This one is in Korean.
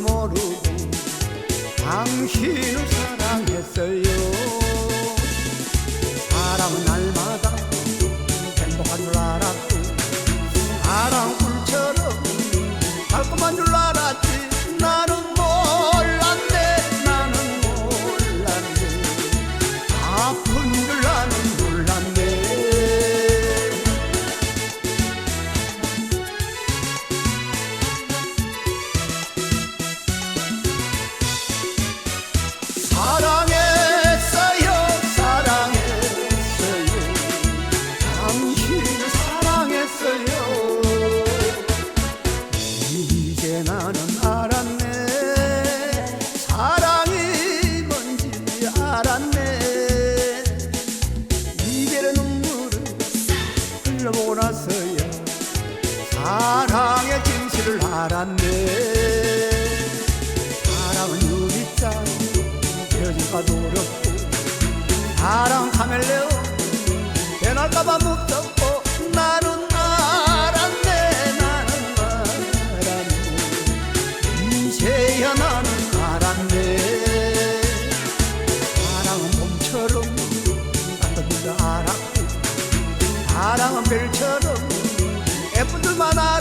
모르고 당신을 사랑했어요. 알았어요. 사랑의 진실을 알았네. 사랑은 유리자 헤어질까도 어렵고 사랑 카멜레온 변할까봐 묻다. 사랑은 별처럼 예쁜 줄만 알